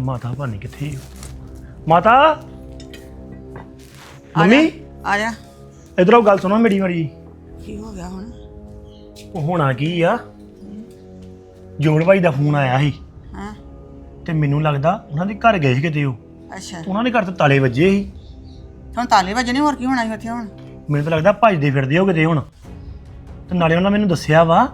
ਮਾਤਾ ਭਾਨੀ ਕਿੱਥੇ ਆ? ਮਾਤਾ? ਮੰਮੀ? ਆ ਜਾ। ਇਧਰੋਂ ਗੱਲ ਸੁਣੋ ਮੇਰੀ ਵਾਰੀ। ਕੀ ਹੋ ਗਿਆ ਹੁਣ? ਉਹ ਹੋਣਾ ਕੀ ਆ? ਜੋੜ ਭਾਈ ਦਾ ਫੋਨ ਆਇਆ ਸੀ। ਹਾਂ। ਤੇ ਮੈਨੂੰ ਲੱਗਦਾ ਉਹਨਾਂ ਦੇ ਘਰ ਗਏ ਸੀ ਕਿਤੇ ਉਹ। ਅੱਛਾ। ਉਹਨਾਂ ਦੇ ਘਰ ਤੇ ਤਾਲੇ ਵੱਜੇ ਸੀ। ਹੁਣ ਤਾਲੇ ਵੱਜਣੇ ਹੋਰ ਕੀ ਹੋਣਾ ਸੀ ਉੱਥੇ ਹੁਣ? ਮੈਨੂੰ ਤਾਂ ਲੱਗਦਾ ਭੱਜਦੇ ਫਿਰਦੇ ਹੋ ਕਿਤੇ ਹੁਣ। ਤੇ ਨਾਲੇ ਉਹਨਾਂ ਮੈਨੂੰ ਦੱਸਿਆ ਵਾ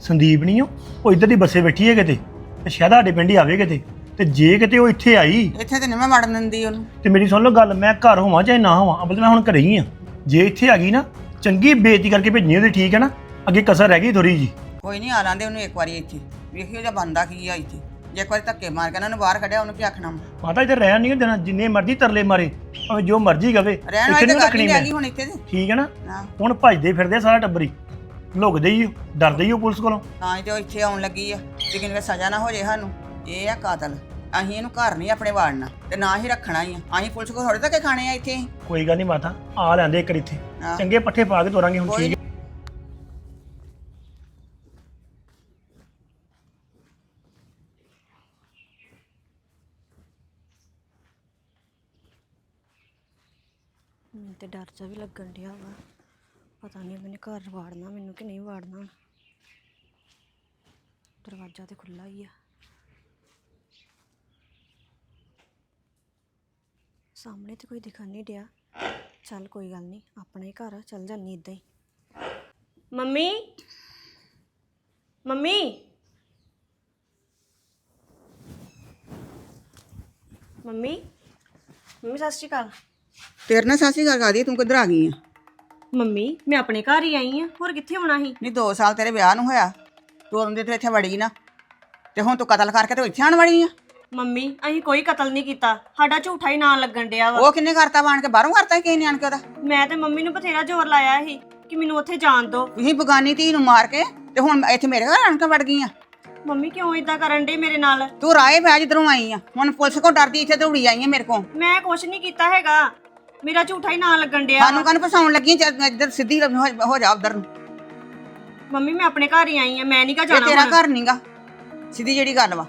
ਸੰਦੀਪ ਨਹੀਂ ਉਹ ਉਹ ਇੱਧਰ ਦੀ ਬੱਸੇ ਬੈਠੀ ਹੈ ਕਿਤੇ। ਤੇ ਸ਼ਾਇਦ ਸਾਡੇ ਪਿੰਡ ਹੀ ਆਵੇ ਕਿਤੇ। ਤੇ ਜੇ ਕਿਤੇ ਉਹ ਇੱਥੇ ਆਈ ਇੱਥੇ ਤੇ ਨਹੀਂ ਮੈਂ ਵੜਨ ਦਿੰਦੀ ਉਹਨੂੰ। ਤੇ ਮੇਰੀ ਸੁਣ ਲਓ ਗੱਲ ਮੈਂ ਘਰ ਹੋਵਾਂ ਚਾਹੇ ਨਾ ਹੋਵਾਂ ਅਬਲ ਮੈਂ ਹੁਣ ਘਰੇ ਹੀ ਆ। ਜੇ ਇੱਥੇ ਆ ਗਈ ਨਾ ਚੰਗੀ ਬੇਇੱਜ਼ਤੀ ਕਰਕੇ ਭੇਜਣੀ ਉਹਦੀ ਠੀਕ ਹੈ ਨਾ? ਅੱਗੇ ਕਸਰ ਰਹਿ ਗਈ ਥੋੜੀ ਜੀ। ਕੋਈ ਨਹੀਂ ਆ ਲਾਂਦੇ ਉਹਨੂੰ ਇੱਕ ਵਾਰੀ ਇੱਥੇ। ਵੇਖੀ ਉਹਦਾ ਬੰਦਾ ਕੀ ਆ ਇੱਥੇ? ਜੇ ਇੱਕ ਵਾਰੀ ਧੱਕੇ ਮਾਰ ਕੇ ਉਹਨਾਂ ਨੂੰ ਬਾਹਰ ਕੱਢਿਆ ਉਹਨੂੰ ਕੀ ਆਖਣਾ ਵਾ? ਮਾਤਾ ਇੱਥੇ ਰਹਿਣ ਨਹੀਂ ਦੇਣਾ ਜਿੰਨੇ ਮਰਜ਼ੀ ਤਰਲੇ ਮਾਰੇ ਭਾਵੇਂ ਜੋ ਮਰਜ਼ੀ ਕਵੇ ਰਹਿਣ ਇੱਥੇ ਨਹੀਂ ਤਾਂ ਰੱਖਣੀ ਨਹੀਂ ਹੁਣ ਇੱਥੇ ਤੇ। ਠੀਕ ਹੈ ਨਾ? ਹੁਣ ਭੱਜਦੇ ਫਿਰਦੇ ਆ ਸਾਰਾ ਟੱਬਰੀ। ਲੁਕਦੇ ਹੀ ਹੋ, ਡਰਦੇ ਹੀ ਹੋ ਪੁਲਿਸ ਕੋਲੋਂ। ਤਾਂ ਹੀ ਤੇ ਉਹ ਇੱਥੇ ਆਉਣ ਲੱਗੀ ਆ। ਲੇਕਿਨ ਸਜ਼ਾ ਨਾ ਹੋ ਜੇ ਸਾਨੂੰ। ਇਹ ਆ ਕਾਤਲ। ਅਸੀਂ ਇਹਨੂੰ ਘਰ ਨਹੀਂ ਆਪਣੇ ਵਾੜਨਾ ਤੇ ਨਾ ਹੀ ਰੱਖਣਾ ਹੀ ਆ। ਅਸੀਂ ਪੁਲਿਸ ਕੋਲ ਥੋੜੇ ਧੱਕੇ ਖਾਣੇ ਆ ਇੱਥੇ ਕੋਈ ਗੱਲ ਨਹੀਂ ਮਾਤਾ ਆ ਲੈਂਦੇ ਇੱਕ ਇੱਥੇ। ਚੰਗੇ ਪੱਠੇ ਪਾ ਕੇ ਤੋਰਾਂਗੇ ਹੁਣ ਕੋਈ ਠੀਕ ਹੈ? ਮੈਨੂੰ ਤੇ ਡਰ ਜਾ ਵੀ ਲੱਗਣ ਡਿਆ ਵਾ। ਪਤਾ ਨਹੀਂ ਉਹਨੇ ਘਰ ਵਾੜਨਾ ਮੈਨੂੰ ਕਿ ਨਹੀਂ ਵਾੜਨਾ। ਦਰਵਾਜ਼ਾ ਤੇ ਖੁੱਲਾ ਹੀ ਆ। ਸਾਹਮਣੇ ਤੇ ਕੋਈ ਦਿਖਣ ਨਹੀਂ ਡਿਆ। ਚੱਲ ਕੋਈ ਗੱਲ ਨਹੀਂ ਆਪਣਾ ਹੀ ਘਰ ਆ ਚੱਲ ਜਾਨੀ ਇਦਾਂ ਹੀ। Mummy mummy. ਮੰਮੀ ਮੰਮੀ ਸਤਿ ਸ਼੍ਰੀ ਅਕਾਲ। ਤੇਰੇ ਨਾਲ ਸਾਸੀ ਗੱਲ ਕਰਦੀ ਤੂੰ ਕਿੱਧਰ ਆ ਗਈ ਆ? ਮੰਮੀ ਮੈਂ ਆਪਣੇ ਘਰ ਹੀ ਆਈ ਆ ਹੋਰ ਕਿੱਥੇ ਆਉਣਾ ਸੀ? ਨਹੀਂ 2 ਸਾਲ ਤੇਰੇ ਵਿਆਹ ਨੂੰ ਹੋਇਆ। ਤੂੰ ਉਹਦੇ ਤੇ ਇੱਥੇ ਵੜੀ ਨਾ। ਤੇ ਹੁਣ ਤੂੰ ਕਤਲ ਕਰਕੇ ਤੇ ਇੱਥੇ ਆਣ ਵੜੀ ਆ। ਮੰਮੀ ਅਸੀਂ ਕੋਈ ਕਤਲ ਨਹੀਂ ਕੀਤਾ। ਸਾਡਾ ਝੂਠਾ ਹੀ ਨਾਂ ਲੱਗਣ ਡਿਆ ਵਾ। ਉਹ ਕਿੰਨੇ ਕਰਤਾ ਬਾਣ ਕੇ ਬਾਹਰੋਂ ਕਰਤਾ ਕਿਸੇ ਨੇ ਆਣ ਕੇ ਉਹਦਾ? ਮੈਂ ਤੇ ਮੰਮੀ ਨੂੰ ਬਥੇਰਾ ਜ਼ੋਰ ਲਾਇਆ ਸੀ ਕਿ ਮੈਨੂੰ ਉੱਥੇ ਜਾਣ ਦਿਓ ਤੁਸੀਂ ਬਗਾਨੀ ਧੀ ਨੂੰ ਮਾਰ ਕੇ ਤੇ ਹੁਣ ਇੱਥੇ ਮੇਰੇ ਘਰ ਆਣ ਕੇ ਵੜ ਗਈ ਆ ਮੰਮੀ ਕਿਉਂ ਇਦਾਂ ਕਰਨ ਡੇ ਮੇਰੇ ਨਾਲ? ਤੂੰ ਰਾਏ ਪੈ ਜਿੱਧਰੋਂ ਆਈ ਆ। ਹੁਣ ਪੁਲਿਸ ਕੋ ਡਰਦੀ ਇੱਥੇ ਦੌੜੀ ਆਈ ਆ ਮੇਰੇ ਕੋ ਮੈਂ ਕੁਛ ਨਹੀਂ ਕੀਤਾ ਹੈਗਾ। ਮੇਰਾ ਝੂਠਾ ਹੀ ਨਾਂ ਲੱਗਣ ਡਿਆ ਸਾਨੂੰ ਕੰਨ ਫਸਾਉਣ ਲੱਗੀ ਚੱਲ ਇੱਧਰ ਸਿੱਧੀ ਹੋ ਹੋ ਜਾ ਉਧਰ ਨੂੰ। ਮੰਮੀ ਮੈਂ ਆਪਣੇ ਘਰ ਹੀ ਆਈ ਆ ਮੈਂ ਨਹੀਂ ਕਾ ਇਹ ਜਾਣਾ ਤੇਰਾ ਹੁਣ। ਘਰ ਨਹੀਂਗਾ ਸਿੱਧੀ ਜਿਹੜੀ ਗੱਲ ਵਾ।